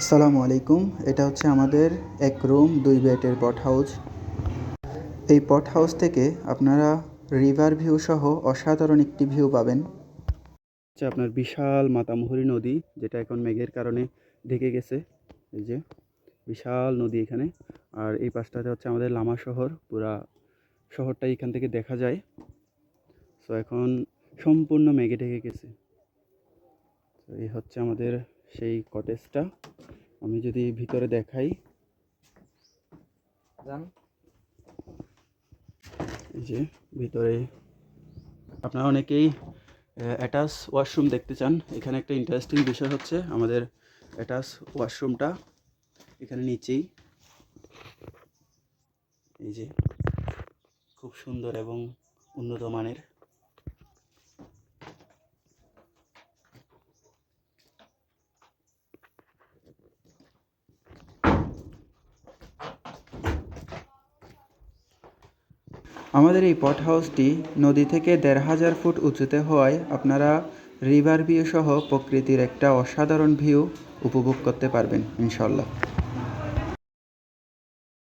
আসসালামু আলাইকুম। এটা হচ্ছে আমাদের এক রুম, দুই বেডের পট হাউস এই পট হাউস থেকে আপনারা রিভার ভিউ সহ অসাধারণ একটি ভিউ পাবেন। হচ্ছে আপনার বিশাল মাতামুহুরি নদী, যেটা এখন মেঘের কারণে ঢেকে গেছে। এই যে, বিশাল নদী এখানে। আর এই পাশটাতে হচ্ছে আমাদের লামা শহর। পুরা শহরটা এখান থেকে দেখা যায়। সো এখন সম্পূর্ণ মেঘে ঢেকে গেছে। তো এই হচ্ছে আমাদের সেই কটেজটা আমি যদি ভিতরে দেখাই। এই যে ভিতরে আপনারা অনেকেই অ্যাটাচ ওয়াশরুম দেখতে চান। এখানে একটা ইন্টারেস্টিং বিষয় হচ্ছে আমাদের অ্যাটাচ ওয়াশরুমটা এখানে নিচেই। এই যে খুব সুন্দর এবং উন্নত মানের। আমাদের এই পট হাউসটি নদী থেকে দেড় হাজার ফুট উঁচুতে হওয়ায় আপনারা রিভার ভিউ সহ প্রকৃতির একটা অসাধারণ ভিউ উপভোগ করতে পারবেন ইনশাল্লাহ